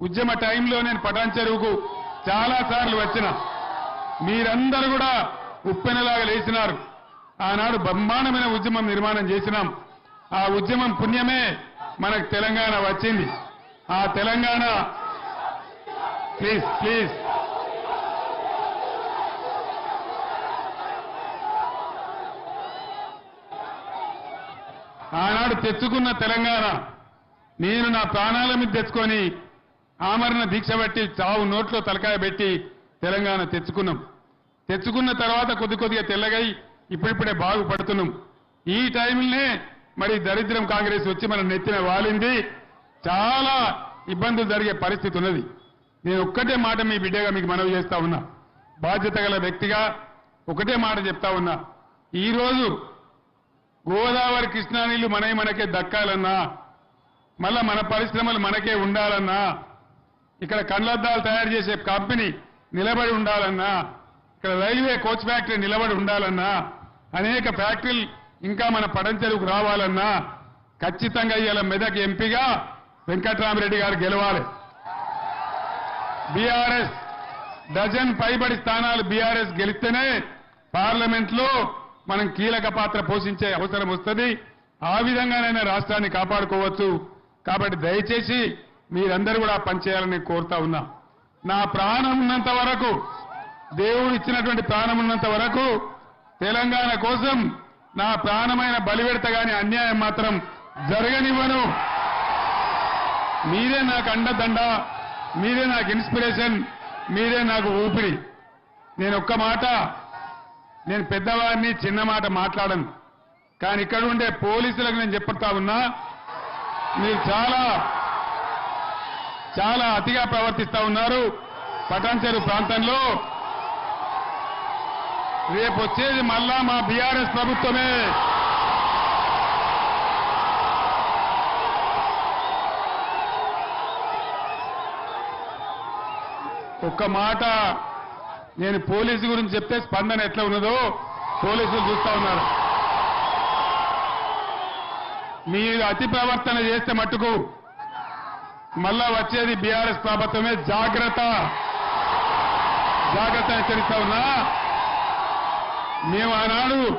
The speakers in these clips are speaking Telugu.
ఉద్యమ టైంలో నేను పటాన్ చెరువుకు చాలా సార్లు వచ్చిన. మీరందరూ కూడా ఉప్పెనలాగా లేచినారు. ఆనాడు బ్రహ్మాండమైన ఉద్యమం నిర్మాణం చేసినాం. ఆ ఉద్యమం పుణ్యమే మనకు తెలంగాణ వచ్చింది. ఆ తెలంగాణ ప్లీజ్ ప్లీజ్. ఆనాడు తెచ్చుకున్న తెలంగాణ నేను నా ప్రాణాల మీద తెచ్చుకొని ఆమరణ దీక్ష పెట్టి చావు నోట్లో తలకాయ పెట్టి తెలంగాణ తెచ్చుకున్నాం. తెచ్చుకున్న తర్వాత కొద్ది కొద్దిగా తెల్లగై ఇప్పుడిప్పుడే బాగుపడుతున్నాం. ఈ టైంలోనే మరి దరిద్రం కాంగ్రెస్ వచ్చి మన నెత్తిన వాలింది. చాలా ఇబ్బందులు జరిగే పరిస్థితి ఉన్నది. నేను ఒక్కటే మాట మీ బిడ్డగా మీకు మనవి చేస్తా ఉన్నా. బాధ్యత గల వ్యక్తిగా ఒకటే మాట చెప్తా ఉన్నా. ఈరోజు గోదావరి కృష్ణా నీళ్ళు మనవి మనకే దక్కాలన్నా మళ్ళా మన పరిశ్రమలు మనకే ఉండాలన్నా ఇక్కడ కండ్లద్దాలు తయారు చేసే కంపెనీ నిలబడి ఉండాలన్నా ఇక్కడ రైల్వే కోచ్ ఫ్యాక్టరీ నిలబడి ఉండాలన్నా అనేక ఫ్యాక్టరీలు ఇంకా మన పడంచెరుకు రావాలన్నా ఖచ్చితంగా ఇవాళ మెదక్ ఎంపీగా వెంకట్రామరెడ్డి గారు గెలవాలి. బీఆర్ఎస్ డజన్ పైబడి స్థానాలు బీఆర్ఎస్ గెలిస్తేనే పార్లమెంట్లో మనం కీలక పాత్ర పోషించే అవసరం వస్తుంది. ఆ విధంగానైనా రాష్ట్రాన్ని కాపాడుకోవచ్చు. కాబట్టి దయచేసి మీరందరూ కూడా పనిచేయాలని కోరుతా ఉన్నా. నా ప్రాణం ఉన్నంత వరకు దేవుడు ఇచ్చినటువంటి ప్రాణం ఉన్నంత వరకు తెలంగాణ కోసం నా ప్రాణమైన బలివెడత గాని అన్యాయం మాత్రం జరగనివ్వను. మీరే నాకు అండదండ మీరే నాకు ఇన్స్పిరేషన్ మీరే నాకు ఊపిరి. నేను ఒక్క మాట నేను పెద్దవారిని చిన్న మాట మాట్లాడను. కానీ ఇక్కడ ఉండే పోలీసులకు నేను చెప్తా ఉన్నా మీరు చాలా చాలా అతిగా ప్రవర్తిస్తా ఉన్నారు పటాన్చెరు ప్రాంతంలో. రేపు వచ్చేది మళ్ళా మా బీఆర్ఎస్ ప్రభుత్వమే. ఒక్క మాట నేను పోలీసు గురించి చెప్తే స్పందన ఎట్లా ఉన్నదో పోలీసులు చూస్తా ఉన్నారు. మీరు అతి ప్రవర్తన చేస్తే మట్టుకు మళ్ళా వచ్చేది బీఆర్ఎస్ ప్రభుత్వమే. జాగ్రత్త. జాగ్రత్త హెచ్చరిస్తా ఉన్నా. మేము ఆనాడు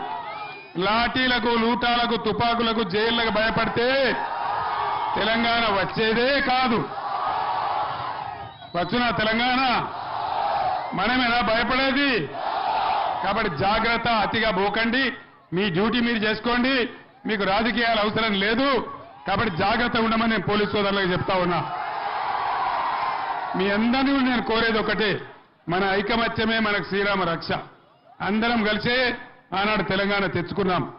లాఠీలకు లూటాలకు తుపాకులకు జైళ్ళకు భయపడితే తెలంగాణ వచ్చేదే కాదు. వచ్చునా తెలంగాణ? మనమేనా భయపడేది? కాబట్టి జాగ్రత్త అతిగా పోకండి. మీ డ్యూటీ మీరు చేసుకోండి. మీకు రాజకీయాలు అవసరం లేదు. కాబట్టి జాగ్రత్త ఉండమని నేను పోలీసు సోదరులకు చెప్తా ఉన్నా. మీ అందరినీ నేను కోరేది ఒకటే మన ఐకమత్యమే మనకు శ్రీరామ రక్ష. అందరం కలిసే ఆనాడు తెలంగాణ తెచ్చుకున్నాం.